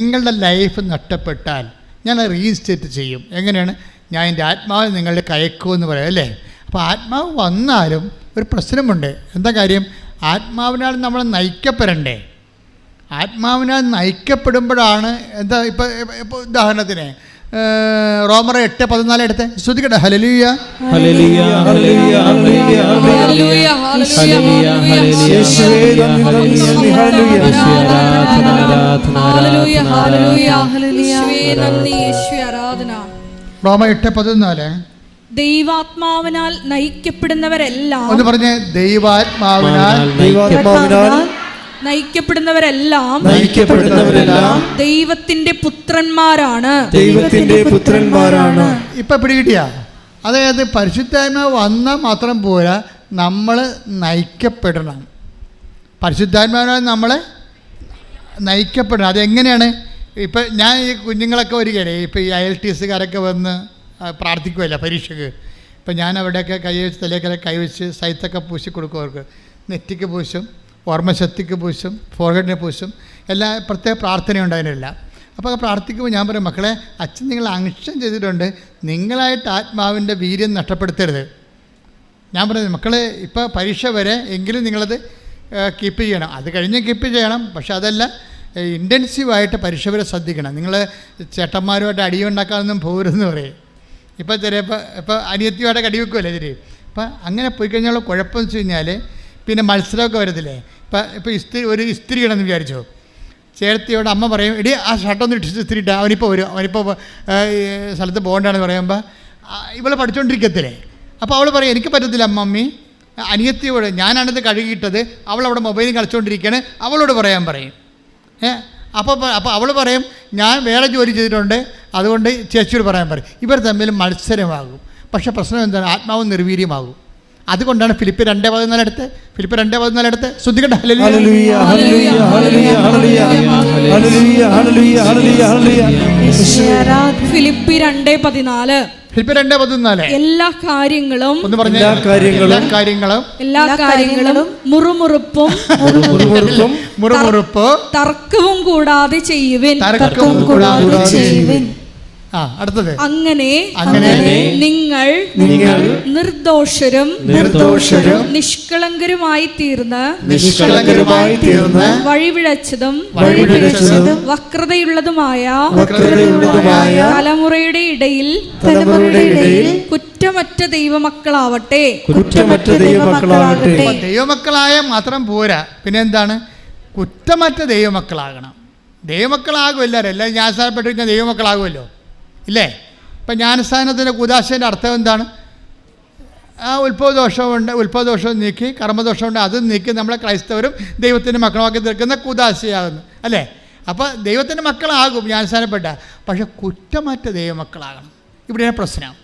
നിങ്ങളുടെ ലൈഫ് നഷ്ടപ്പെട്ടാൽ ഞാൻ റീഇൻസ്റ്റേറ്റ് ചെയ്യും. എങ്ങനെയാണ്? ഞാൻ എന്റെ ആത്മാവ് നിങ്ങളുടെ കയക്കുമെന്ന് പറയാം അല്ലേ? അപ്പോൾ ആത്മാവ് വന്നാലും ഒരു പ്രശ്നമുണ്ട്. എന്താ കാര്യം? ആത്മാവിനാൽ നമ്മൾ നയിക്കപ്പെടണ്ടേ? ആത്മാവിനാൽ നയിക്കപ്പെടുമ്പോഴാണ് എന്താ ഇപ്പോൾ ഇപ്പോൾ ഉദാഹരണത്തിന് റോമറ എട്ട് പതിനാല് എടുത്ത്. ശ്രദ്ധിക്കട്ടെ ഹലലൂയ റോമ എട്ട് പതിനാല്. ദൈവാത്മാവിനാൽ നയിക്കപ്പെടുന്നവരെല്ലാം ഒന്ന് പറഞ്ഞേ ദൈവാത്മാവിനാൽ ദൈവാത്മാവിനാൽ നയിക്കപ്പെടുന്നവരെല്ലാം നയിക്കപ്പെടുന്നവരെല്ലാം ദൈവത്തിന്റെ പുത്രന്മാരാണ്. ദൈവത്തിന്റെ പുത്രന്മാരാണ്. ഇപ്പൊ പിടികിട്ടിയ? അതായത് പരിശുദ്ധായ്മ വന്നാൽ മാത്രം പോരാ നമ്മൾ നയിക്കപ്പെടണം. പരിശുദ്ധാത്മാവിനാൽ നമ്മളെ നയിക്കപ്പെടണം. അതെങ്ങനെയാണ്? ഇപ്പം ഞാൻ ഈ കുഞ്ഞുങ്ങളൊക്കെ വരികയാണ് ഇപ്പം ഈ ഐ എൽ ടി എസ്സുകാരൊക്കെ വന്ന് പ്രാർത്ഥിക്കുമല്ലോ പരീക്ഷക്ക്? ഇപ്പം ഞാൻ അവിടെയൊക്കെ കൈ വെച്ച് തലേക്കൊക്കെ കൈവച്ച് സൈത്തൊക്കെ പൂശി കൊടുക്കും അവർക്ക്. നെറ്റിക്ക് പൂശും ഓർമ്മശക്തിക്ക് പൂശും ഫോർഗഡിനെ പൂശും എല്ലാ പ്രത്യേക പ്രാർത്ഥനയുണ്ട് അതിനെല്ലാം അപ്പോൾ പ്രാർത്ഥിക്കുമ്പോൾ ഞാൻ പറയും മക്കളെ അച്ഛൻ നിങ്ങൾ അങ്ക്ഷം ചെയ്തിട്ടുണ്ട്. നിങ്ങളായിട്ട് ആത്മാവിന്റെ വീര്യം നഷ്ടപ്പെടുത്തരുത്. ഞാൻ പറയുന്നത് മക്കളെ ഇപ്പോൾ പരീക്ഷ വരെ എങ്കിലും നിങ്ങളത് കീപ്പ് ചെയ്യണം. അത് കഴിഞ്ഞ് കീപ്പ് ചെയ്യണം. പക്ഷെ അതല്ല ഇന്റൻസീവായിട്ട് പരീക്ഷ വരെ ശ്രദ്ധിക്കണം. നിങ്ങൾ ചേട്ടന്മാരുമായിട്ട് അടിയുണ്ടാക്കാനൊന്നും പോരുതെന്ന് പറയും. ഇപ്പോൾ ചിലപ്പോൾ ഇപ്പോൾ അനിയത്തിയുമായിട്ട് അടി വെക്കുമല്ലേ ചെറിയ അപ്പം അങ്ങനെ പോയി കഴിഞ്ഞാൽ കുഴപ്പം വെച്ച് കഴിഞ്ഞാൽ പിന്നെ മത്സരമൊക്കെ വരത്തില്ലേ? ഇപ്പം ഇപ്പോൾ ഇസ്തിരി ഒരു ഇസ്തിരി ഇടണമെന്ന് വിചാരിച്ചോ? ചേർത്തിയോട് അമ്മ പറയും എടി ആ ഷർട്ടൊന്ന് ഇട്ട് ഇസ്തിരി ഇട്ടാൽ അവനിപ്പോൾ വരും അവനിപ്പോൾ സ്ഥലത്ത് പോകേണ്ടതെന്ന് പറയുമ്പോൾ ഇവളെ പഠിച്ചുകൊണ്ടിരിക്കത്തില്ലേ അപ്പോൾ അവൾ പറയും എനിക്ക് പറ്റത്തില്ല അമ്മമ്മി. അനിയത്തിയോട് ഞാനാണിത് കഴുകിയിട്ടത് അവൾ അവിടെ മൊബൈലിൽ കളിച്ചുകൊണ്ടിരിക്കുകയാണ് അവളോട് പറയാൻ പറയും. ഏ അപ്പോൾ അപ്പോൾ അവൾ പറയും ഞാൻ വേറെ ജോലി ചെയ്തിട്ടുണ്ട് അതുകൊണ്ട് ചേച്ചിയോട് പറയാൻ പറയും. ഇവർ തമ്മിൽ മത്സരമാകും. പക്ഷേ പ്രശ്നം എന്താണ്? ആത്മാവ് നിർവീര്യമാകും. അതുകൊണ്ടാണ് ഫിലിപ്പ് രണ്ടേ പതിനാലടുത്ത് ഫിലിപ്പ് രണ്ടേ പതിനാലടുത്ത് ശ്രദ്ധിക്കട്ടെ ഫിലിപ്പി രണ്ടേ പതിനാല്. ഫിലിപ്പ് രണ്ടേ പതിനാല്. എല്ലാ കാര്യങ്ങളും ഒന്ന് പറഞ്ഞു. എല്ലാ കാര്യങ്ങളും എല്ലാ കാര്യങ്ങളും എല്ലാ കാര്യങ്ങളും മുറുമുറുപ്പും മുറുമുറുപ്പും മുറുമുറുപ്പ് തർക്കവും കൂടാതെ ചെയ്യുവിൻ. തർക്കവും കൂടാതെ ചെയ്യുവിൻ. ആ അടുത്തത്. അങ്ങനെ അങ്ങനെ നിങ്ങൾ നിങ്ങൾ നിർദോഷരും നിർദോഷരും നിഷ്കളങ്കരുമായി തീർന്ന് നിഷ്കളങ്കരുമായി തീർന്ന് വഴിവിഴച്ചതും വഴിപിഴച്ചതും വക്രതയുള്ളതുമായ വക്രതയുള്ളതുമായ തലമുറയുടെ ഇടയിൽ തലമുറയുടെ ഇടയിൽ കുറ്റമറ്റ ദൈവമക്കളാവട്ടെ. കുറ്റമറ്റ ദൈവമക്കളാവട്ടെ. ദൈവമക്കളായ മാത്രം പോരാ. പിന്നെ എന്താണ്? കുറ്റമറ്റ ദൈവമക്കളാകണം. ദൈവമക്കളാകുമല്ലോ. എല്ലാവരും ഞാൻ സാരപ്പെട്ടിരിക്കുന്ന കഴിഞ്ഞാൽ ദൈവമക്കളാകുമല്ലോ. ഇല്ലേ? ഇപ്പം ജ്ഞാനസ്ഥാനത്തിന്റെ കുദാശേന്റെ അർത്ഥം എന്താണ്? ആ ഉത്ഭവദോഷമുണ്ട് ഉത്ഭവദോഷം നീക്കി കർമ്മദോഷമുണ്ട് അതും നീക്കി നമ്മളെ ക്രൈസ്തവരും ദൈവത്തിന്റെ മക്കളുമാക്കി തീർക്കുന്ന കുദാശയാകുന്നു അല്ലേ? അപ്പോൾ ദൈവത്തിന്റെ മക്കളാകും ജ്ഞാനസ്ഥാനപ്പെട്ട പക്ഷെ കുറ്റമറ്റ ദൈവമക്കളാകണം. ഇവിടെയാണ് പ്രശ്നം.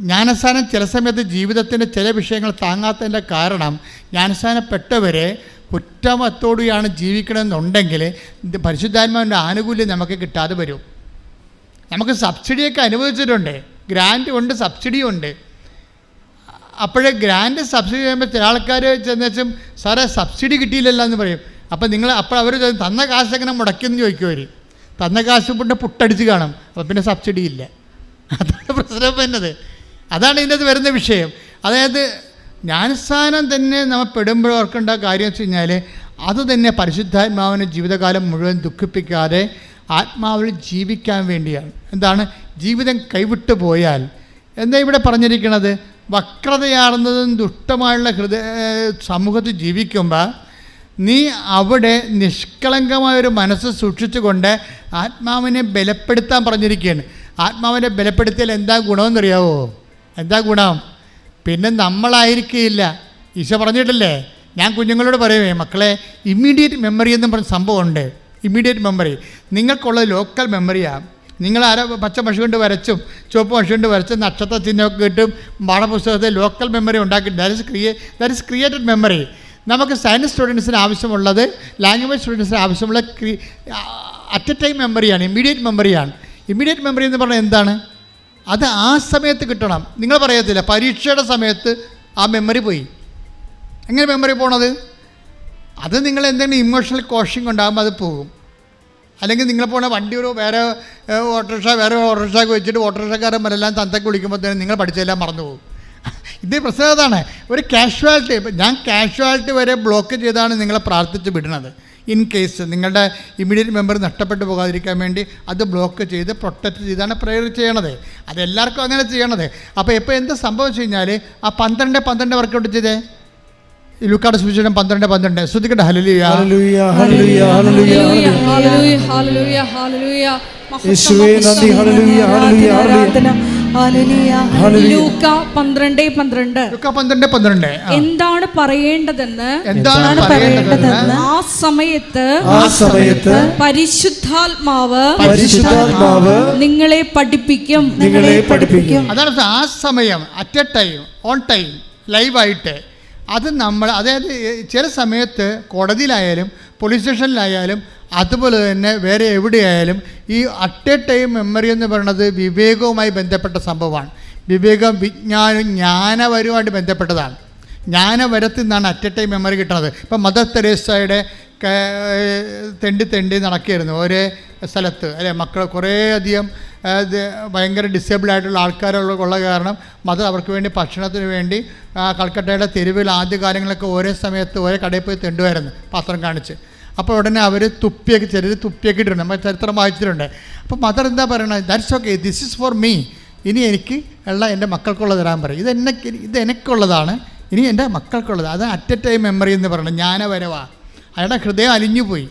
ജ്ഞാനസ്ഥാനം ചില സമയത്ത് ജീവിതത്തിന്റെ ചില വിഷയങ്ങൾ താങ്ങാത്തതിന്റെ കാരണം ജ്ഞാനസ്ഥാനപ്പെട്ടവരെ കുറ്റമത്തോടെയാണ് ജീവിക്കണമെന്നുണ്ടെങ്കിൽ പരിശുദ്ധാത്മാവിന്റെ ആനുകൂല്യം നമുക്ക് കിട്ടാതെ വരും. നമുക്ക് സബ്സിഡിയൊക്കെ അനുവദിച്ചിട്ടുണ്ട്. ഗ്രാൻഡ് ഉണ്ട് സബ്സിഡിയും ഉണ്ട്. അപ്പോഴേ ഗ്രാൻഡ് സബ്സിഡി ചെയ്യുമ്പോൾ ചില ആൾക്കാർ വെച്ചാൽ സാറേ സബ്സിഡി കിട്ടിയില്ലല്ലോ എന്ന് പറയും. അപ്പോൾ നിങ്ങൾ അപ്പോൾ അവർ തന്ന കാശ് എങ്ങനെ മുടക്കിയെന്ന് ചോദിക്കും അവർ തന്ന കാശ് പിന്നെ പുട്ടടിച്ച് കാണും. അപ്പോൾ പിന്നെ സബ്സിഡി ഇല്ല. അതാണ് പ്രശ്നം വരുന്നത് അതാണ് ഇതിന്റെ വരുന്ന വിഷയം. അതായത് ജ്ഞാനസ്ഥാനം തന്നെ നമ്മൾ പെടുമ്പോൾ ഓർക്കേണ്ട കാര്യം വെച്ച് കഴിഞ്ഞാൽ അത് തന്നെ പരിശുദ്ധാത്മാവിനെ ജീവിതകാലം മുഴുവൻ ദുഃഖിപ്പിക്കാതെ ആത്മാവിൽ ജീവിക്കാൻ വേണ്ടിയാണ്. എന്താണ്? ജീവിതം കൈവിട്ടു പോയാൽ. എന്താ ഇവിടെ പറഞ്ഞിരിക്കുന്നത്? വക്രതയാർന്നതും ദുഷ്ടമായുള്ള ഹൃദയ സമൂഹത്തിൽ ജീവിക്കുമ്പോൾ നീ അവിടെ നിഷ്കളങ്കമായൊരു മനസ്സ് സൂക്ഷിച്ചുകൊണ്ട് ആത്മാവിനെ ബലപ്പെടുത്താൻ പറഞ്ഞിരിക്കുകയാണ്. ആത്മാവിനെ ബലപ്പെടുത്തിയാൽ എന്താ ഗുണമെന്നറിയാവോ? എന്താ ഗുണം? പിന്നെ നമ്മളായിരിക്കില്ല. ഈശോ പറഞ്ഞിട്ടില്ലേ? ഞാൻ കുഞ്ഞുങ്ങളോട് പറയുമേ മക്കളെ ഇമ്മീഡിയറ്റ് മെമ്മറി എന്ന് പറഞ്ഞ സംഭവമുണ്ട്. ഇമ്മീഡിയറ്റ് മെമ്മറി നിങ്ങൾക്കുള്ള ലോക്കൽ മെമ്മറിയാണ് നിങ്ങൾ ആരോ പച്ച പശു കൊണ്ട് വരച്ചും ചുവപ്പ് പശു കൊണ്ട് വരച്ചും നക്ഷത്ര ചിഹ്നമൊക്കെ കിട്ടും പാഠപുസ്തകത്തെ ലോക്കൽ മെമ്മറി ഉണ്ടാക്കി. That is create that is created memory നമുക്ക് സയൻസ് സ്റ്റുഡൻസിന് ആവശ്യമുള്ളത് ലാംഗ്വേജ് സ്റ്റുഡൻസിന് ആവശ്യമുള്ള ക്രി അറ്റ് എ ടൈം മെമ്മറിയാണ് ഇമ്മീഡിയറ്റ് മെമ്മറിയാണ് ഇമ്മീഡിയറ്റ് മെമ്മറി എന്ന് പറഞ്ഞാൽ എന്താണ്? അത് ആ സമയത്ത് കിട്ടണം. നിങ്ങൾ പറയത്തില്ല പരീക്ഷയുടെ സമയത്ത് ആ മെമ്മറി പോയി. എങ്ങനെ മെമ്മറി പോണത്? അത് നിങ്ങൾ എന്തെങ്കിലും ഇമോഷണൽ കോഷിങ് ഉണ്ടാകുമ്പോൾ അത് പോകും. അല്ലെങ്കിൽ നിങ്ങൾ പോണ വണ്ടി ഒരു വേറെ ഓട്ടോറിക്ഷ വേറെ ഓട്ടോറിക്ഷ വെച്ചിട്ട് ഓട്ടോറിക്ഷക്കാരന്മാരെല്ലാം തന്തക്ക് വിളിക്കുമ്പോഴത്തേനും നിങ്ങൾ പഠിച്ചെല്ലാം മറന്നു പോകും. ഇത് പ്രശ്നം അതാണ്. ഒരു കാഷ്വാലിറ്റി ഞാൻ കാഷ്വാലിറ്റി വരെ ബ്ലോക്ക് ചെയ്താണ് നിങ്ങളെ പ്രാർത്ഥിച്ച് വിടുന്നത്. ഇൻ കേസ് നിങ്ങളുടെ ഇമ്മീഡിയറ്റ് മെമ്പർ നഷ്ടപ്പെട്ടു പോകാതിരിക്കാൻ വേണ്ടി അത് ബ്ലോക്ക് ചെയ്ത് പ്രൊട്ടക്റ്റ് ചെയ്താണ് പ്രെയർ ചെയ്യണത്. അതെല്ലാവർക്കും അങ്ങനെ ചെയ്യണത്. അപ്പോൾ ഇപ്പോൾ എന്ത് സംഭവിച്ചു കഴിഞ്ഞാൽ ആ പന്ത്രണ്ട് പന്ത്രണ്ട് വർക്കൗട്ട് ചെയ്തേ? ലുക്കാട് സുവിശേഷം പന്ത്രണ്ട് പന്ത്രണ്ട്. ശ്രദ്ധിക്കട്ടെ hallelujah hallelujah hallelujah hallelujah hallelujah hallelujah. Hallelujah യേശുവേ നന്ദി hallelujah hallelujah. Hallelujah. Hallelujah. Hallelujah ലൂക്ക പന്ത്രണ്ട് പന്ത്രണ്ട്. ലുക്ക പന്ത്രണ്ട് പന്ത്രണ്ട്. ആ. എന്താണ് പറയേണ്ടതെന്ന്? എന്താണ് പറയേണ്ടതെന്ന്? ആ സമയത്ത് ആ സമയത്ത് പരിശുദ്ധാത്മാവ് പരിശുദ്ധാത്മാവ് നിങ്ങളെ പഠിപ്പിക്കും. നിങ്ങളെ പഠിപ്പിക്കും. അതാണ് ആ സമയം at a time on time ലൈവായിട്ട് അത് നമ്മൾ അതായത് ചില സമയത്ത് കോടതിയിലായാലും പോലീസ് സ്റ്റേഷനിലായാലും അതുപോലെ തന്നെ വേറെ എവിടെയായാലും ഈ അറ്റ് എ ടൈം മെമ്മറി എന്ന് പറയുന്നത് വിവേകവുമായി ബന്ധപ്പെട്ട സംഭവമാണ്. വിവേകം വിജ്ഞാനം ജ്ഞാനപരവുമായിട്ട് ബന്ധപ്പെട്ടതാണ്. ജ്ഞാനവരത്തിൽ നിന്നാണ് അറ്റ് എ ടൈം മെമ്മറി കിട്ടുന്നത്. ഇപ്പം മദർ തെരേസയുടെ തെണ്ടി തെണ്ടി നടക്കുകയായിരുന്നു ഒരേ സ്ഥലത്ത്. അല്ലെ? മക്കൾ കുറേയധികം ഭയങ്കര ഡിസേബിൾ ആയിട്ടുള്ള ആൾക്കാരുള്ള കാരണം മദർ അവർക്ക് വേണ്ടി ഭക്ഷണത്തിന് വേണ്ടി കൽക്കട്ടയുടെ തെരുവിൽ ആദ്യ കാര്യങ്ങളൊക്കെ ഒരേ സമയത്ത് ഒരേ കടയിൽ പോയി തെണ്ടുമായിരുന്നു പാത്രം കാണിച്ച്. അപ്പോൾ ഉടനെ അവർ തുപ്പിയൊക്കെ ചെറിയ തുപ്പിയൊക്കെ ഇട്ടിട്ടുണ്ട്. നമ്മൾ ചരിത്രം വായിച്ചിട്ടുണ്ട്. അപ്പോൾ മദർ എന്താ പറയുന്നത് that's okay this is for me ഇനി എനിക്ക് ഉള്ള എന്റെ മക്കൾക്കുള്ളത് തരാൻ പറയും. ഇത് എന്നെ ഇത് എനിക്കുള്ളതാണ്. ഇനി എന്റെ മക്കൾക്കുള്ളത്. അത് അറ്റ് എ ടൈം മെമ്മറി എന്ന് പറയുന്നത് ജ്ഞാനവരവാ. അയാളുടെ ഹൃദയം അലിഞ്ഞുപോയി.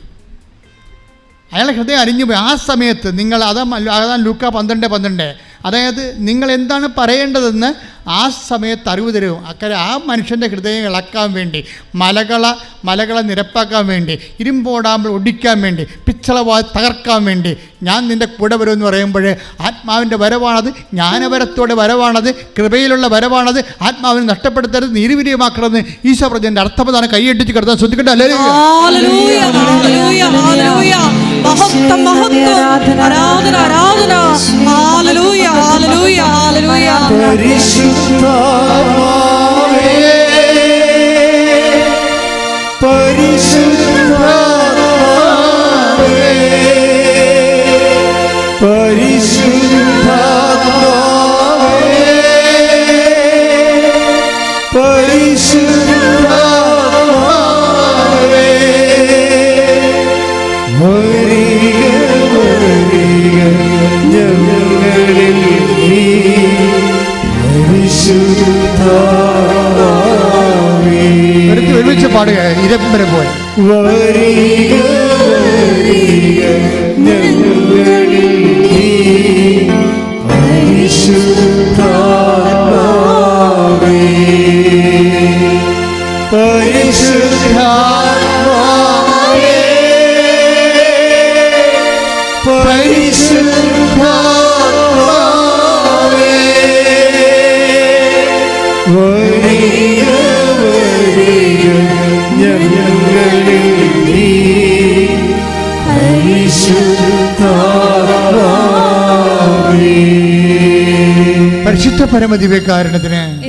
അയാളുടെ ഹൃദയം അലിഞ്ഞുപോയി. ആ സമയത്ത് നിങ്ങൾ അതാ അതാ ലൂക്ക പന്ത്രണ്ട് പന്ത്രണ്ട്. അതായത് നിങ്ങൾ എന്താണ് പറയേണ്ടതെന്ന് ആ സമയത്ത് അറിവ് തരും. അക്കരെ ആ മനുഷ്യന്റെ ഹൃദയം ഇളക്കാൻ വേണ്ടി മലകളെ മലകളെ നിരപ്പാക്കാൻ വേണ്ടി ഇരുമ്പോടാമ്പൾ ഒടിക്കാൻ വേണ്ടി പിച്ചളവാ തകർക്കാൻ വേണ്ടി ഞാൻ നിന്റെ കൂടെ വരുമെന്ന് പറയുമ്പോൾ ആത്മാവിന്റെ വരവാണത് ജ്ഞാനവരത്തോടെ വരവാണത് കൃപയിലുള്ള വരവാണത് ആത്മാവിനെ നഷ്ടപ്പെടുത്തരുത് നീരുവിരിയമാക്കണമെന്ന് ഈശോ പ്രജന്റെ അർത്ഥപ്രധാനം കൈയടിച്ച് കിടത്താൻ ശ്രദ്ധിക്കട്ടെ. അല്ലേ മഹത്വം ആരാധന ആരാധന. ഹല്ലേലൂയ പാടുക ഇരപ്പം വരെ പോയി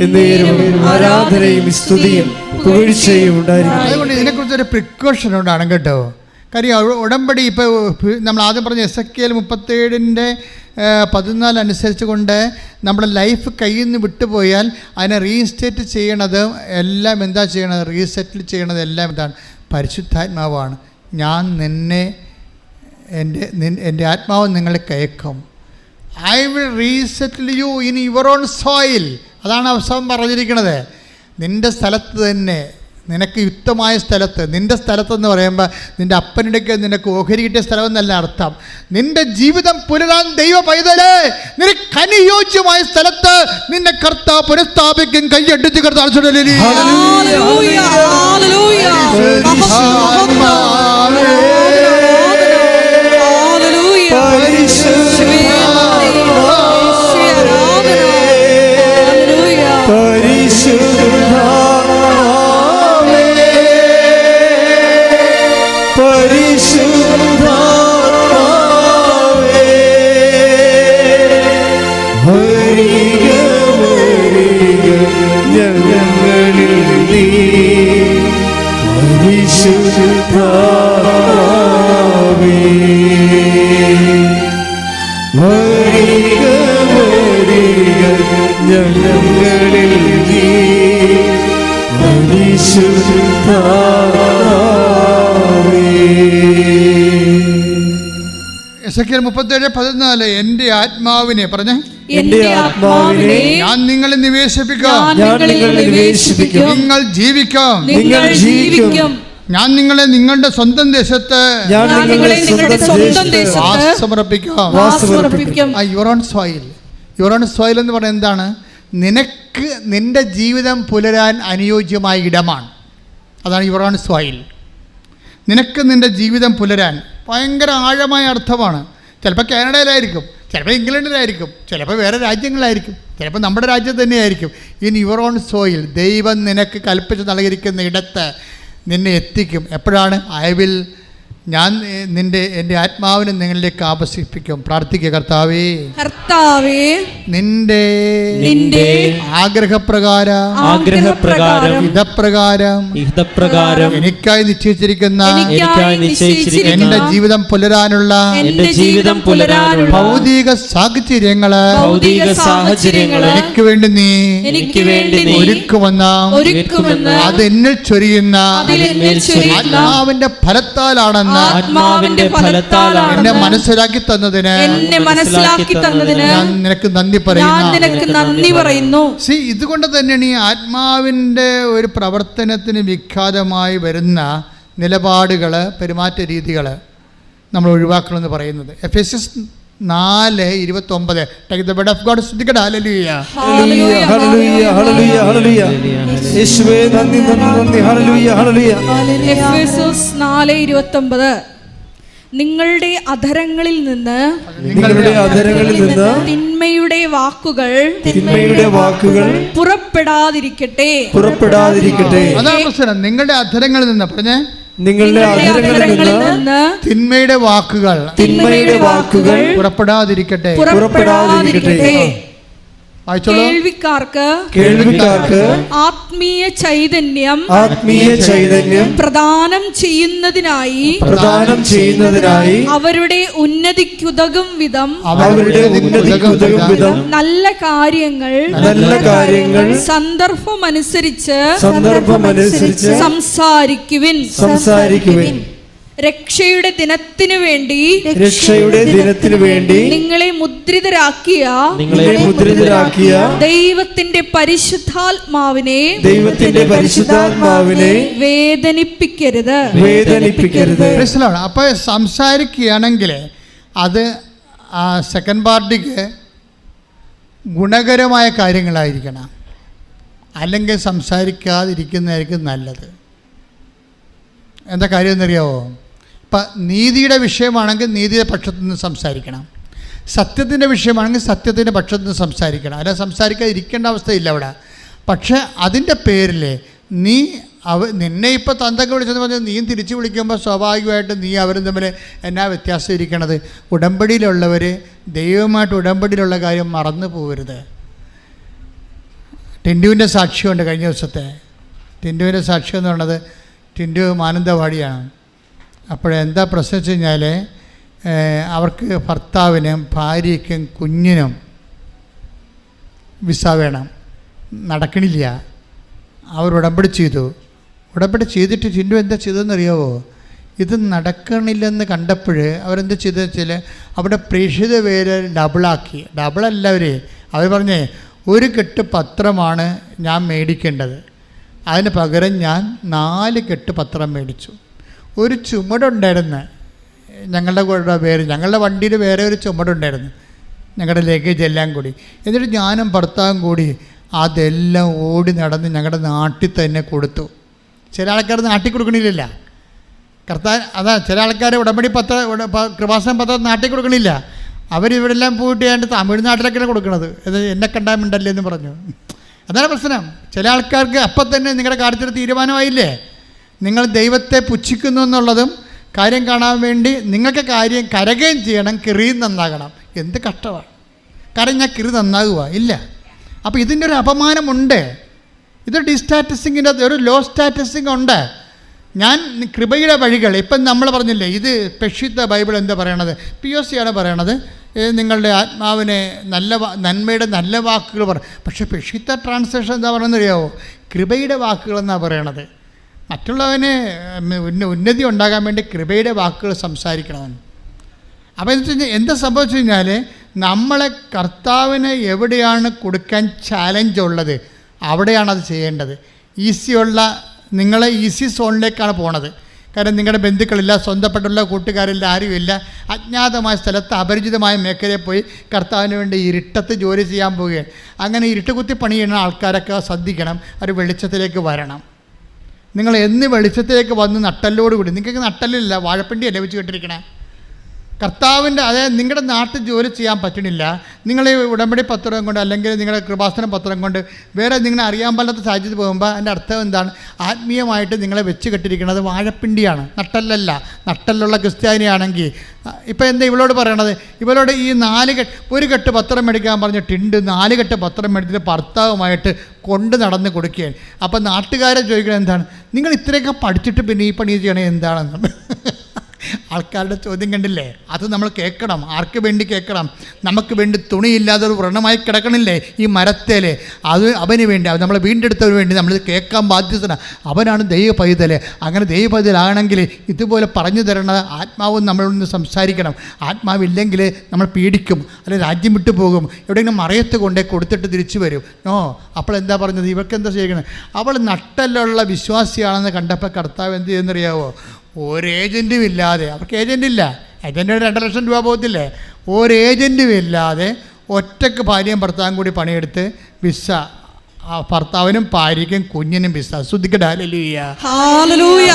എന്നേരും ആരാധനയും സ്തുതിയും പുകഴ്ചയും ഉണ്ടായിരിക്കും അതുകൊണ്ട് ഇതിനെക്കുറിച്ച് ഒരു പ്രിക്കോഷൻ ഉണ്ടാണ് കേട്ടോ. കാര്യം ഉടമ്പടി ഇപ്പോൾ നമ്മൾ ആദ്യം പറഞ്ഞ എസ് എ കെ എൽ മുപ്പത്തേഴിന്റെ പതിനാല് അനുസരിച്ച് കൊണ്ട് നമ്മുടെ ലൈഫ് കയ്യിൽ നിന്ന് വിട്ടുപോയാൽ അതിനെ റീസ്റ്റേറ്റ് ചെയ്യണത് എല്ലാം എന്താ ചെയ്യണത്? റീസെറ്റിൽ ചെയ്യണത് എല്ലാം എന്താണ് പരിശുദ്ധാത്മാവാണ്. ഞാൻ നിന്നെ എന്റെ എന്റെ ആത്മാവ് നിങ്ങളെ കയക്കും. I will resettle you in your own soil അതാണ് അവസാനം പറഞ്ഞിരിക്കുന്നത്. നിന്റെ സ്ഥലത്ത് തന്നെ നിനക്ക് യുക്തമായ സ്ഥലത്ത് നിന്റെ സ്ഥലത്തെന്ന് പറയുമ്പോൾ നിന്റെ അപ്പനിടയ്ക്ക് നിനക്ക് ഓഹരി കിട്ടിയ സ്ഥലം എന്നല്ല അർത്ഥം. നിന്റെ ജീവിതം പുലരാൻ ദൈവ പൈതലേ നിനക്ക് അനുയോജ്യമായ സ്ഥലത്ത് നിന്നെ കർത്താവ് പുനഃസ്ഥാപിക്കും. കൈയടിച്ച് കർത്താവ് നീ. മുപ്പത്തേഴ് പതിനാല് എന്റെ ആത്മാവിനെ പറഞ്ഞേ. എന്റെ ആത്മാവിനെ ഞാൻ നിങ്ങളെ നിവേശിപ്പിക്കാം. ഞാൻ നിവേശിപ്പിക്കും. നിങ്ങൾ ജീവിക്കാം. നിങ്ങൾ ജീവിക്കും. ഞാൻ നിങ്ങളെ നിങ്ങളുടെ സ്വന്തം ദേശത്ത് ഞാൻ ഞാൻ നിങ്ങളെ നിങ്ങളുടെ സ്വന്തം ദേശത്ത് വാസമർപ്പിക്കാം. വാസമർപ്പിക്കും. ആ യുറോൺ സോയിൽ യുറോൺ സോയിൽ എന്ന് പറയുന്നത് എന്താണ്? നിനക്ക് നിന്റെ ജീവിതം പുലരാൻ അനുയോജ്യമായ ഇടമാണ്. അതാണ് യുറോൺ സോയിൽ നിനക്ക് നിന്റെ ജീവിതം പുലരാൻ ഭയങ്കര ആഴമായ അർത്ഥമാണ്. ചിലപ്പോൾ കാനഡയിലായിരിക്കും ചിലപ്പോൾ ഇംഗ്ലണ്ടിലായിരിക്കും ചിലപ്പോൾ വേറെ രാജ്യങ്ങളിലായിരിക്കും ചിലപ്പോൾ നമ്മുടെ രാജ്യത്ത് തന്നെയായിരിക്കും. ഇൻ യുവർ ഓൺ സോയിൽ ദൈവം നിനക്ക് കൽപ്പിച്ച് നൽകിയിരിക്കുന്ന ഇടത്ത് നിന്നെ എത്തിക്കും. എപ്പോഴാണ്? ഐ വിൽ ഞാൻ നിന്റെ എന്റെ ആത്മാവിനെ നിങ്ങളിലേക്ക് ആപസിപ്പിക്കും. പ്രാർത്ഥിക്കുക കർത്താവേ. കർത്താവേ നിന്റെ നിന്റെ ആഗ്രഹപ്രകാരം ആഗ്രഹപ്രകാരം ഇതപ്രകാരം ഹിതപ്രകാരം എനിക്കായി നിശ്ചയിച്ചിരിക്കുന്ന എനിക്കായി നിശ്ചയിച്ചിരിക്കുന്ന എന്റെ ജീവിതം പുലരാനുള്ള എന്റെ ജീവിതം പുലരാനുള്ള ഭൗതിക സാഹചര്യങ്ങൾ ഭൗതിക സാഹചര്യങ്ങൾ എനിക്ക് വേണ്ടി നീ എനിക്ക് വേണ്ടി നീ ഒരുക്കുമെന്ന ഒരുക്കുമെന്ന് അത് എന്നിൽ ചൊരിയുന്ന അതിൽ എന്നിൽ ചൊരിയുന്ന ആത്മാവിന്റെ ഫലത്താലാണെന്ന് ആത്മാവിന്റെ ഫലത്താലാണ് എന്നെ മനസ്സിലാക്കി തന്നതിന് എന്നെ മനസ്സിലാക്കി തന്നതിന് ഞാൻ നിനക്ക് നന്ദി ഞാൻ പറയുന്നു. നിനക്ക് നന്ദി പറയുന്നു. സി ഇതുകൊണ്ട് തന്നെയാണ് ഈ ആത്മാവിന്റെ ഒരു പ്രവർത്തനത്തിന് വിഖ്യാതമായി വരുന്ന നിലപാടുകൾ പെരുമാറ്റ രീതികൾ നമ്മൾ ഒഴിവാക്കണമെന്ന് പറയുന്നത്. എഫ് എസ് എസ് നാല് ഇരുപത്തൊമ്പത്. Take the bed of God ശ്രദ്ധിക്കട്ടെ. Hallelujah hallelujah, hallelujah, hallelujah, hallelujah. യേശുവേ നന്ദി നന്ദി നന്ദി. ഹല്ലേലൂയ ഹല്ലേലൂയ എഫേസോസ് നാല് ഇരുപത്തൊമ്പത്. നിങ്ങളുടെ അധരങ്ങളിൽ നിന്ന് നിങ്ങളുടെ അധരങ്ങളിൽ നിന്ന് തിന്മയുടെ വാക്കുകൾ തിന്മയുടെ വാക്കുകൾ പുറപ്പെടാതിരിക്കട്ടെ. പുറപ്പെടാതിരിക്കട്ടെ. അതാണ് പ്രശ്നം. നിങ്ങളുടെ അധരങ്ങളിൽ നിന്ന് പറഞ്ഞേ നിങ്ങളുടെ അധരങ്ങളിൽ നിന്ന് തിന്മയുടെ വാക്കുകൾ തിന്മയുടെ വാക്കുകൾ പുറപ്പെടാതിരിക്കട്ടെ. പുറപ്പെടാതിരിക്കട്ടെ. കേൾവിക്കാർക്ക് കേൾവിക്കാർക്ക് ആത്മീയ ചൈതന്യം ആത്മീയ ചൈതന്യം പ്രദാനം ചെയ്യുന്നതിനായി പ്രദാനം ചെയ്യുന്നതിനായി അവരുടെ ഉന്നതിക്കുതകും വിധം അവരുടെ ഉന്നതിക്കുതകും വിധം നല്ല കാര്യങ്ങൾ നല്ല കാര്യങ്ങൾ സന്ദർഭമനുസരിച്ച് സന്ദർഭമനുസരിച്ച് സംസാരിക്കുവിൻ. സംസാരിക്കുവിൻ. രക്ഷയുടെ ദിനത്തിനു വേണ്ടി രക്ഷയുടെ ദിനത്തിനു വേണ്ടി നിങ്ങളെ മുദ്രിതരാക്കിയ നിങ്ങളെ മുദ്രിതരാക്കിയ ദൈവത്തിന്റെ പരിശുദ്ധാത്മാവിനെ ദൈവത്തിന്റെ പരിശുദ്ധാത്മാവിനെ വേദനിപ്പിക്കരുത്. വേദനിപ്പിക്കരുത്. മനസ്സിലാണ് അപ്പൊ സംസാരിക്കുകയാണെങ്കിൽ അത് ആ സെക്കൻഡ് പാർട്ടിക്ക് ഗുണകരമായ കാര്യങ്ങളായിരിക്കണം. അല്ലെങ്കിൽ സംസാരിക്കാതിരിക്കുന്നതായിരിക്കും നല്ലത്. എന്താ കാര്യം എന്നറിയാവോ? നീതിയുടെ വിഷയമാണെങ്കിൽ നീതിയുടെ പക്ഷത്തു നിന്ന് സംസാരിക്കണം. സത്യത്തിന്റെ വിഷയമാണെങ്കിൽ സത്യത്തിന്റെ പക്ഷത്തു നിന്ന് സംസാരിക്കണം. അല്ല സംസാരിക്കാതിരിക്കേണ്ട അവസ്ഥയില്ല അവിടെ. പക്ഷേ അതിന്റെ പേരിൽ നീ അവ നിന്നെ ഇപ്പോൾ തന്തൊക്കെ വിളിച്ചെന്ന് പറഞ്ഞാൽ നീയും തിരിച്ചു വിളിക്കുമ്പോൾ സ്വാഭാവികമായിട്ട് നീ അവരും തമ്മിൽ എന്നാ വ്യത്യാസം ഇരിക്കണത്? ഉടമ്പടിയിലുള്ളവർ ദൈവമായിട്ട് ഉടമ്പടിയിലുള്ള കാര്യം മറന്നു പോകരുത്. ടിൻഡുവിന്റെ സാക്ഷ്യമുണ്ട് കഴിഞ്ഞ ദിവസത്തെ. ടിൻഡുവിന്റെ സാക്ഷ്യം എന്ന് പറയുന്നത് ടിൻഡു മാനന്തവാടിയാണ്. അപ്പോഴെന്താ പ്രശ്നം വെച്ച് കഴിഞ്ഞാൽ അവർക്ക് ഭർത്താവിനും ഭാര്യയ്ക്കും കുഞ്ഞിനും വിസ വേണം. നടക്കണില്ല. അവർ ഉടമ്പടി ചെയ്തു. ഉടമ്പടി ചെയ്തിട്ട് ചിൻഡു എന്താ ചെയ്തതെന്നറിയാവോ? ഇത് നടക്കണില്ലെന്ന് കണ്ടപ്പോൾ അവരെന്താ ചെയ്തതെന്ന് വെച്ചാൽ അവിടെ പ്രേക്ഷിത പേര് ഡബിളാക്കി. ഡബിളല്ല അവർ അവർ പറഞ്ഞേ ഒരു കെട്ട് പത്രമാണ് ഞാൻ മേടിക്കേണ്ടത്. അതിന് പകരം ഞാൻ നാല് കെട്ട് പത്രം മേടിച്ചു. ഒരു ചുമടുണ്ടായിരുന്നു. ഞങ്ങളുടെ കൂടെ പേര് ഞങ്ങളുടെ വണ്ടിയിൽ വേറെ ഒരു ചുമടുണ്ടായിരുന്നു. ഞങ്ങളുടെ ലഗേജ് എല്ലാം കൂടി. എന്നിട്ട് ഞാനും ഭർത്താവും കൂടി അതെല്ലാം ഓടി നടന്ന് ഞങ്ങളുടെ നാട്ടിൽ തന്നെ കൊടുത്തു. ചില ആൾക്കാർ നാട്ടിൽ കൊടുക്കണില്ല കർത്താൻ അതാ ചില ആൾക്കാർ ഉടമ്പടി പത്ര കൃപാസനം പത്രം നാട്ടിൽ കൊടുക്കണില്ല. അവരിവിടെ എല്ലാം പോയിട്ട് ഞാൻ തമിഴ്നാട്ടിലൊക്കെയാണ് കൊടുക്കുന്നത് എന്നെ കണ്ടാൽ മിണ്ടല്ലേ എന്ന് പറഞ്ഞു. അതാണ് പ്രശ്നം. ചില ആൾക്കാർക്ക് അപ്പം തന്നെ നിങ്ങളുടെ കാര്യത്തിൽ തീരുമാനമായില്ലേ? നിങ്ങൾ ദൈവത്തെ പുച്ഛിക്കുന്നു എന്നുള്ളതും കാര്യം കാണാൻ വേണ്ടി നിങ്ങൾക്ക് കാര്യം കരകയും ചെയ്യണം കിറിയും നന്നാകണം. എന്ത് കഷ്ടമാണ് കാരണം ഞാൻ കിറി നന്നാകുക ഇല്ല. അപ്പോൾ ഇതിന്റെ ഒരു അപമാനമുണ്ട്. ഇത് ഡിസ്റ്റാറ്റസിങ്ങിന്റെ ഒരു ലോ സ്റ്റാറ്റസിങ് ഉണ്ട്. ഞാൻ കൃപയുടെ വഴികൾ ഇപ്പം നമ്മൾ പറഞ്ഞില്ലേ ഇത് പെഷിത്ത ബൈബിൾ എന്താ പറയണത്? പി ഒ സിയാണ് പറയണത് നിങ്ങളുടെ ആത്മാവിനെ നല്ല നന്മയുടെ നല്ല വാക്കുകൾ പറ. പക്ഷേ പെഷിത്ത ട്രാൻസ്ലേഷൻ എന്താ പറയുന്നത് അറിയാവോ കൃപയുടെ വാക്കുകളെന്നാണ് പറയണത്. മറ്റുള്ളവന് ഉന്നതി ഉണ്ടാകാൻ വേണ്ടി കൃപയുടെ വാക്കുകൾ സംസാരിക്കണമെന്ന്. അപ്പോൾ എന്ന് വെച്ച് കഴിഞ്ഞാൽ എന്താ സംഭവിച്ചു കഴിഞ്ഞാൽ നമ്മളെ കർത്താവിന് എവിടെയാണ് കൊടുക്കാൻ ചാലഞ്ച് ഉള്ളത് അവിടെയാണ് അത് ചെയ്യേണ്ടത്. ഈസിയുള്ള നിങ്ങളെ ഈസി സോണിലേക്കാണ് പോണത്. കാരണം നിങ്ങളുടെ ബന്ധുക്കളില്ല സ്വന്തപ്പെട്ടുള്ള കൂട്ടുകാരില്ല ആരുമില്ല അജ്ഞാതമായ സ്ഥലത്ത് അപരിചിതമായ മേഖലയിൽ പോയി കർത്താവിന് വേണ്ടി ഇരുട്ടത്ത് ജോലി ചെയ്യാൻ പോവുകയാണ്. അങ്ങനെ ഇരുട്ട് കുത്തി പണി ചെയ്യുന്ന ആൾക്കാരൊക്കെ ശ്രദ്ധിക്കണം ഒരു വെളിച്ചത്തിലേക്ക് വരണം. നിങ്ങൾ എന്ന് വെളിച്ചത്തിലേക്ക് വന്ന് നട്ടല്ലോട് കൂടി നിങ്ങൾക്ക് നട്ടല്ലില്ല വാഴപ്പിണ്ടിയല്ലേ വെച്ച് കെട്ടിരിക്കണേ? കർത്താവിന്റെ അതായത് നിങ്ങളുടെ നാട്ടിൽ ജോലി ചെയ്യാൻ പറ്റണില്ല. നിങ്ങൾ ഈ ഉടമ്പടി പത്രം കൊണ്ട് അല്ലെങ്കിൽ നിങ്ങളുടെ കൃപാസന പത്രം കൊണ്ട് വേറെ നിങ്ങളെ അറിയാൻ പാടാത്ത സാഹചര്യത്തിൽ പോകുമ്പോൾ അതിന്റെ അർത്ഥം എന്താണ്? ആത്മീയമായിട്ട് നിങ്ങളെ വെച്ച് കെട്ടിരിക്കുന്നത് വാഴപ്പിണ്ടിയാണ്. നട്ടല്ലല്ല നട്ടല്ലുള്ള ക്രിസ്ത്യാനിയാണെങ്കിൽ. ഇപ്പോൾ എന്താ ഇവളോട് പറയണത്? ഇവളോട് ഈ നാല് കെട്ട് ഒരു കെട്ട് പത്രം മേടിക്കാൻ പറഞ്ഞിട്ടുണ്ട് നാല് കെട്ട് പത്രം മേടിച്ചിട്ട് ഭർത്താവുമായിട്ട് കൊണ്ട് നടന്ന് കൊടുക്കുകയാണ്. അപ്പോൾ നാട്ടുകാരെ ചോദിക്കുന്നത് എന്താണ്? നിങ്ങൾ ഇത്രയൊക്കെ പഠിച്ചിട്ട് പിന്നെ ഈ പണി ചെയ്യണേ എന്താണെന്ന്. ആൾക്കാരുടെ ചോദ്യം കണ്ടില്ലേ? അത് നമ്മൾ കേൾക്കണം. ആർക്ക് വേണ്ടി കേൾക്കണം? നമുക്ക് വേണ്ടി തുണിയില്ലാതെ ഒരു വ്രണമായി കിടക്കണില്ലേ ഈ മരത്തേൽ? അത് അവന് വേണ്ടി അത് നമ്മളെ വീണ്ടെടുത്തവന് വേണ്ടി നമ്മൾ കേൾക്കാൻ ബാധ്യത അവനാണ് ദൈവ പൈതൽ അങ്ങനെ ദൈവ പൈതലാണെങ്കിൽ ഇതുപോലെ പറഞ്ഞു തരണ ആത്മാവും നമ്മളോട് സംസാരിക്കണം. ആത്മാവില്ലെങ്കിൽ നമ്മൾ പീഡിക്കും അല്ലെങ്കിൽ രാജ്യം വിട്ടു പോകും. എവിടെയെങ്കിലും മറയത്ത് കൊണ്ടേ കൊടുത്തിട്ട് തിരിച്ചു വരും. ഓ അപ്പോൾ എന്താ പറഞ്ഞത്? ഇവർക്ക് എന്താ ചെയ്യണം? അവൾ നട്ടലുള്ള വിശ്വാസിയാണെന്ന് കണ്ടപ്പോൾ കർത്താവ് എന്ത് ചെയ്യുന്നറിയാവോ ഒരു ഏജന്റും ഇല്ലാതെ അവർക്ക് ഏജന്റ് ഇല്ല. ഏജന്റിന് രണ്ട് ലക്ഷം രൂപ പോകത്തില്ലേ ഒരു ഏജന്റും ഇല്ലാതെ ഒറ്റയ്ക്ക് ഭാര്യയും ഭർത്താവും കൂടി പണിയെടുത്ത് വിസ ആ ഭർത്താവിനും ഭാര്യയ്ക്കും കുഞ്ഞിനും വിസ. ശ്രദ്ധിക്കട്ടെ. ഹല്ലേലൂയ. ഹല്ലേലൂയ,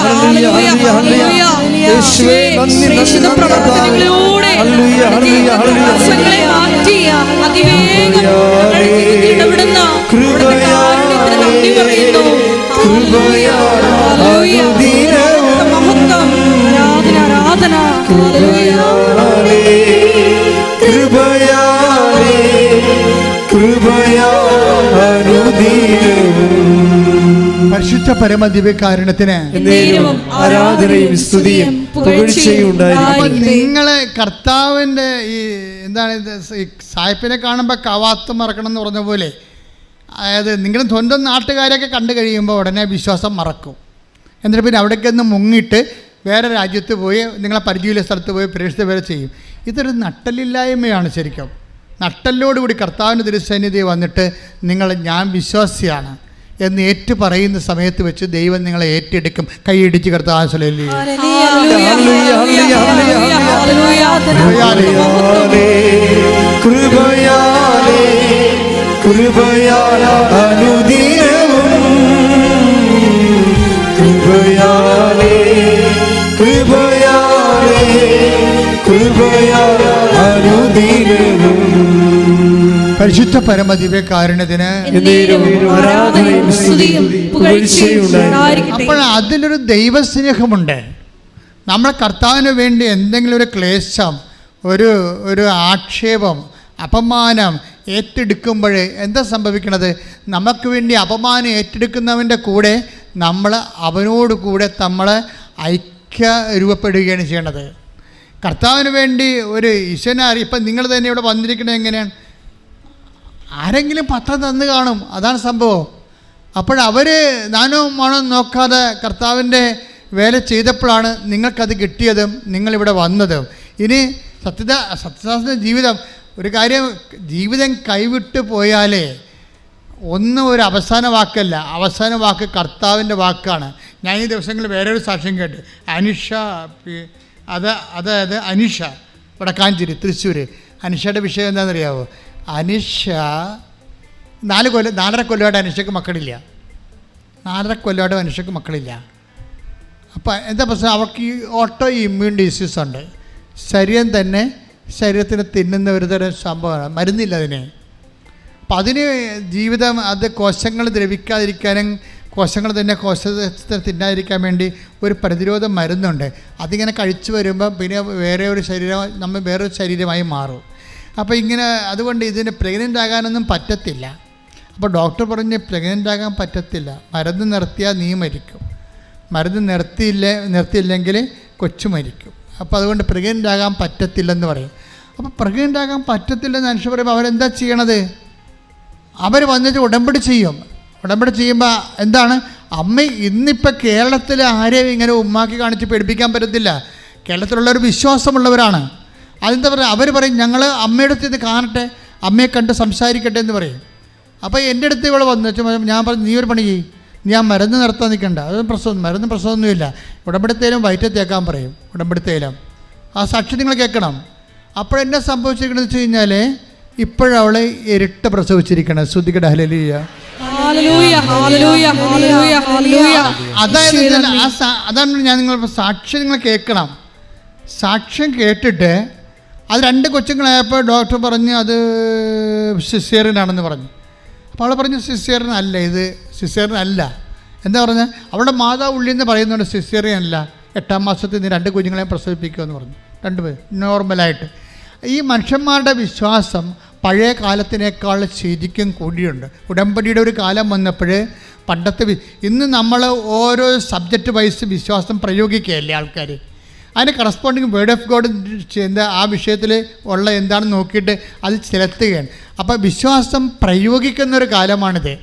കൃപയാലേ അനുദിനവും പരിശുദ്ധ എന്നേരവും ആരാധനയും സ്തുതിയും. നിങ്ങളെ കർത്താവിന്റെ ഈ എന്താണ് സായപ്പിനെ കാണുമ്പോൾ കവാത്ത് മറക്കണം എന്ന് പറഞ്ഞ പോലെ അതായത് നിങ്ങളുടെ സ്വന്തം നാട്ടുകാരെയൊക്കെ കണ്ടു കഴിയുമ്പോൾ ഉടനെ വിശ്വാസം മറക്കും. എന്നിട്ട് പിന്നെ അവിടേക്കൊന്ന് മുങ്ങിട്ട് മുങ്ങിയിട്ട് വേറെ രാജ്യത്ത് പോയി നിങ്ങളെ പരിചയമുള്ള സ്ഥലത്ത് പോയി പ്രേക്ഷിത വരെ ചെയ്യും. ഇതൊരു നട്ടലില്ലായ്മയാണ് ശരിക്കും. നട്ടലിനോടുകൂടി കർത്താവിന്റെ തിരുസന്നിധി വന്നിട്ട് നിങ്ങൾ ഞാൻ വിശ്വാസിയാണ് എന്ന് ഏറ്റു പറയുന്ന സമയത്ത് വെച്ച് ദൈവം നിങ്ങളെ ഏറ്റെടുക്കും. കൈയിടിച്ച് കർത്താവ് പരിശുദ്ധ പരമദിവ്യകാരുണ്യത്തിന് അപ്പോൾ അതിലൊരു ദൈവസ്നേഹമുണ്ട്. നമ്മളെ കർത്താവിന് വേണ്ടി എന്തെങ്കിലും ഒരു ക്ലേശം ഒരു ഒരു ആക്ഷേപം അപമാനം ഏറ്റെടുക്കുമ്പോൾ എന്താ സംഭവിക്കണത് നമുക്ക് വേണ്ടി അപമാനം ഏറ്റെടുക്കുന്നവന്റെ കൂടെ നമ്മൾ അവനോട് കൂടെ നമ്മൾ ഐക്യ രൂപപ്പെടുകയാണ് ചെയ്യണത് കർത്താവിന് വേണ്ടി ഒരു ഈശ്വരനെ അറി ഇപ്പം നിങ്ങൾ തന്നെ ഇവിടെ വന്നിരിക്കുന്നത് എങ്ങനെയാണ്? ആരെങ്കിലും പത്രം തന്നു കാണും. അതാണ് സംഭവം. അപ്പോഴവർ നാനോ മണോ നോക്കാതെ കർത്താവിന്റെ വേല ചെയ്തപ്പോഴാണ് നിങ്ങൾക്കത് കിട്ടിയതും നിങ്ങളിവിടെ വന്നതും. ഇനി സത്യത സത്യദാസിന്റെ ജീവിതം ഒരു കാര്യം ജീവിതം കൈവിട്ട് പോയാലേ ഒന്നും ഒരു അവസാന വാക്കല്ല. അവസാന വാക്ക് കർത്താവിന്റെ വാക്കാണ്. ഞാൻ ഈ ദിവസങ്ങളിൽ വേറൊരു സാക്ഷ്യം കേട്ട്. അനിഷ അത് അതായത് അനിഷ വടക്കാഞ്ചേരി തൃശ്ശൂർ അനിഷയുടെ വിഷയം എന്താണെന്നറിയാവോ? അനിഷ നാല് കൊല്ലം നാലര കൊല്ലമായിട്ട് അനിഷയ്ക്ക് മക്കളില്ല. നാലര കൊല്ലമായിട്ട് അനിഷയ്ക്ക് മക്കളില്ല. അപ്പം എന്താ പ്രശ്നം? അവർക്ക് ഈ ഓട്ടോ ഇമ്മ്യൂൺ ഡിസീസ് ഉണ്ട്. ശരീരം തന്നെ ശരീരത്തിന് തിന്നുന്ന ഒരു തരം സംഭവമാണ്. മരുന്നില്ല അതിന്. അപ്പം അതിന് ജീവിതം അത് കോശങ്ങൾ ദ്രവിക്കാതിരിക്കാനും കോശങ്ങൾ തന്നെ കോശത്തെ തിന്നാതിരിക്കാൻ വേണ്ടി ഒരു പ്രതിരോധ മരുന്നുണ്ട്. അതിങ്ങനെ കഴിച്ചു വരുമ്പോൾ പിന്നെ വേറെ ഒരു ശരീരം നമ്മൾ വേറൊരു ശരീരമായി മാറും. അപ്പോൾ ഇങ്ങനെ അതുകൊണ്ട് ഇതിന് പ്രഗ്നന്റ് ആകാനൊന്നും പറ്റത്തില്ല. അപ്പോൾ ഡോക്ടർ പറഞ്ഞ് പ്രഗ്നന്റ് ആകാൻ പറ്റത്തില്ല. മരുന്ന് നിർത്തിയാൽ നീ മരിക്കും. മരുന്ന് നിർത്തിയില്ല നിർത്തിയില്ലെങ്കിൽ കൊച്ചു മരിക്കും. അപ്പോൾ അതുകൊണ്ട് പ്രഗ്നന്റ് ആകാൻ പറ്റത്തില്ലെന്ന് പറയും. അപ്പോൾ പ്രഗ്നന്റ് ആകാൻ പറ്റത്തില്ലെന്ന് മനുഷ്യർ പറയുമ്പോൾ അവരെന്താ ചെയ്യണത്? അവർ വന്നിട്ട് ഉടമ്പടി ചെയ്യും. ഉടമ്പടി ചെയ്യുമ്പോൾ എന്താണ്? അമ്മ ഇന്നിപ്പോൾ കേരളത്തിൽ ആരെയും ഇങ്ങനെ ഉമ്മാക്കി കാണിച്ച് പേടിപ്പിക്കാൻ പറ്റത്തില്ല. കേരളത്തിലുള്ളവർ വിശ്വാസമുള്ളവരാണ്. അതെന്താ പറയുക? അവർ പറയും ഞങ്ങൾ അമ്മയുടെ അടുത്ത് ഇത് കാണട്ടെ അമ്മയെ കണ്ട് സംസാരിക്കട്ടെ എന്ന് പറയും. അപ്പോൾ എന്റെ അടുത്ത് ഇവിടെ വന്നു വെച്ചാൽ ഞാൻ പറഞ്ഞു നീ ഒരു പണി ചെയ്യും. നീ ആ മരുന്ന് നിർത്താൻ നിൽക്കണ്ട. അത് പ്രശ്നം മരുന്ന് പ്രശ്നമൊന്നുമില്ല. ഉടമ്പടിത്തേലും വയറ്റ് തേക്കാൻ പറയും ഉടമ്പടിത്തേലും. ആ സാക്ഷി നിങ്ങൾ കേൾക്കണം. അപ്പോഴെന്നെ സംഭവിച്ചിരിക്കണമെന്ന് വെച്ച് കഴിഞ്ഞാൽ ഇപ്പോഴവളെ ഇരട്ട പ്രസവിച്ചിരിക്കണം. ശ്രുതികട ഹലലിയ അതായത് അതാണ് ഞാൻ നിങ്ങൾ സാക്ഷ്യം നിങ്ങൾ കേൾക്കണം. സാക്ഷ്യം കേട്ടിട്ട് അത് രണ്ട് കൊച്ചുങ്ങളായപ്പോൾ ഡോക്ടർ പറഞ്ഞ് അത് സിസേറിനാണെന്ന് പറഞ്ഞു. അപ്പോൾ അവൾ പറഞ്ഞു സിസേറിനല്ല ഇത് സിസേറിനല്ല എന്താ പറഞ്ഞത്? അവളുടെ മാതാവ് ഉള്ളിൽ നിന്ന് പറയുന്നുണ്ട് സിസേറിയൻ അല്ല എട്ടാം മാസത്തിൽ നിന്ന് രണ്ട് കുഞ്ഞുങ്ങളെയും പ്രസവിപ്പിക്കുമെന്ന് പറഞ്ഞു. രണ്ട് രണ്ടുപേർ നോർമലായിട്ട്. ഈ മനുഷ്യന്മാരുടെ വിശ്വാസം പഴയ കാലത്തിനേക്കാൾ ശരിക്കും കൂടിയുണ്ട്. ഉടമ്പടിയുടെ ഒരു കാലം വന്നപ്പോൾ പണ്ടത്തെ ഇന്ന് നമ്മൾ ഓരോ സബ്ജക്റ്റ് വൈസ് വിശ്വാസം പ്രയോഗിക്കുകയല്ലേ ആൾക്കാർ അതിന് കറസ്പോണ്ടിങ് വേർഡ് ഓഫ് ഗോഡ് എന്താ ആ വിഷയത്തിൽ ഉള്ള എന്താണെന്ന് നോക്കിയിട്ട് അത് ചെലുത്തുകയാണ്. അപ്പോൾ വിശ്വാസം പ്രയോഗിക്കുന്നൊരു കാലമാണിത്.